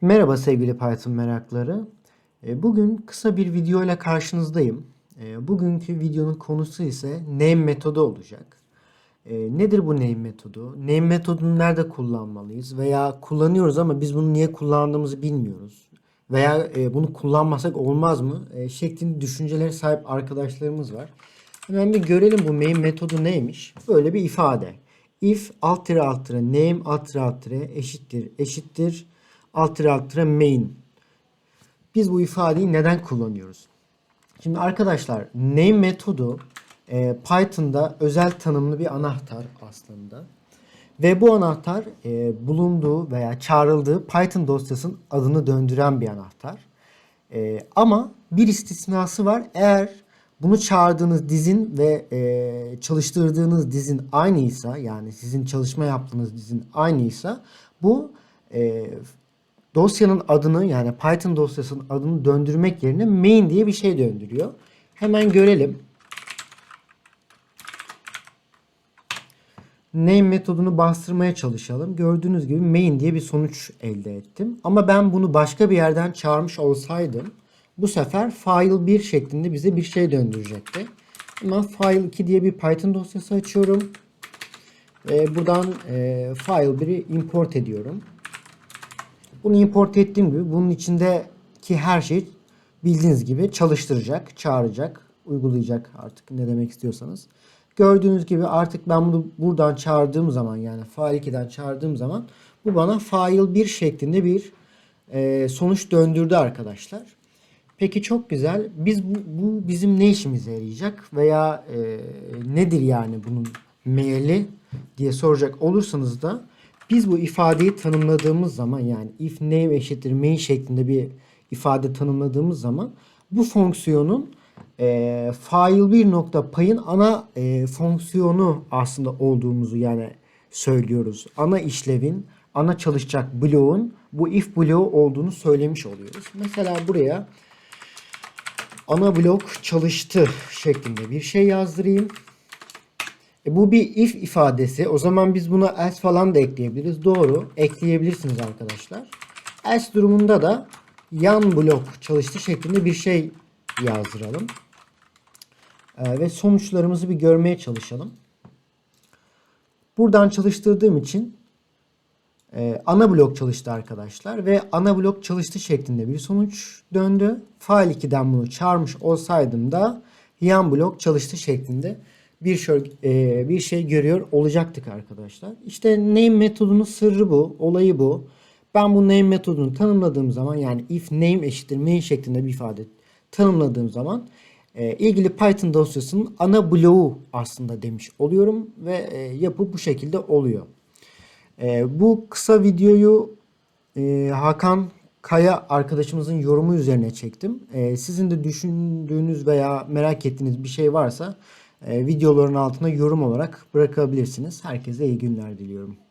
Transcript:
Merhaba sevgili Python merakları. E, Bugün kısa bir video ile karşınızdayım. E, Bugünkü videonun konusu ise name metodu olacak. E, Nedir bu name metodu? Name metodunu nerede kullanmalıyız? Veya kullanıyoruz ama biz bunu niye kullandığımızı bilmiyoruz. Veya bunu kullanmasak olmaz mı? Şeklinde düşüncelere sahip arkadaşlarımız var. Hemen bir görelim bu main metodu neymiş? Böyle bir ifade. If alt tire alt tire name alt tire alt tire eşittir eşittir alt tire alt tire main. Biz bu ifadeyi neden kullanıyoruz? Şimdi arkadaşlar name metodu e, Python'da özel tanımlı bir anahtar aslında. Ve bu anahtar e, bulunduğu veya çağrıldığı Python dosyasının adını döndüren bir anahtar. E, ama bir istisnası var. Eğer bunu çağırdığınız dizin ve e, çalıştırdığınız dizin aynıysa yani sizin çalışma yaptığınız dizin aynıysa bu e, dosyanın adını yani Python dosyasının adını döndürmek yerine main diye bir şey döndürüyor. Hemen görelim. name metodunu bastırmaya çalışalım. Gördüğünüz gibi main diye bir sonuç elde ettim. Ama ben bunu başka bir yerden çağırmış olsaydım bu sefer file 1 şeklinde bize bir şey döndürecekti. Hemen file 2 diye bir Python dosyası açıyorum. Ve buradan e, file 1'i import ediyorum. Bunu import ettiğim gibi bunun içindeki her şeyi bildiğiniz gibi çalıştıracak, çağıracak, uygulayacak artık ne demek istiyorsanız. Gördüğünüz gibi artık ben bunu buradan çağırdığım zaman yani file 2'den çağırdığım zaman bu bana file 1 şeklinde bir e, sonuç döndürdü arkadaşlar. Peki çok güzel. Biz bu, bu bizim ne işimize yarayacak veya e, nedir yani bunun meali diye soracak olursanız da biz bu ifadeyi tanımladığımız zaman yani if name eşittir main şeklinde bir ifade tanımladığımız zaman bu fonksiyonun e, file bir nokta payın ana e, fonksiyonu aslında olduğumuzu yani söylüyoruz. Ana işlevin, ana çalışacak bloğun bu if bloğu olduğunu söylemiş oluyoruz. Mesela buraya ana blok çalıştı şeklinde bir şey yazdırayım. E bu bir if ifadesi. O zaman biz buna else falan da ekleyebiliriz. Doğru. Ekleyebilirsiniz arkadaşlar. Else durumunda da yan blok çalıştı şeklinde bir şey yazdıralım. Ee, ve sonuçlarımızı bir görmeye çalışalım. Buradan çalıştırdığım için e, ana blok çalıştı arkadaşlar ve ana blok çalıştı şeklinde bir sonuç döndü. File 2'den bunu çağırmış olsaydım da yan blok çalıştı şeklinde bir şey, e, bir şey görüyor olacaktık arkadaşlar. İşte name metodunun sırrı bu, olayı bu. Ben bu name metodunu tanımladığım zaman yani if name eşittir main şeklinde bir ifade tanımladığım zaman e, ilgili Python dosyasının ana bloğu aslında demiş oluyorum ve e, yapı bu şekilde oluyor. E, bu kısa videoyu e, Hakan Kaya arkadaşımızın yorumu üzerine çektim. E, sizin de düşündüğünüz veya merak ettiğiniz bir şey varsa videoların altına yorum olarak bırakabilirsiniz. Herkese iyi günler diliyorum.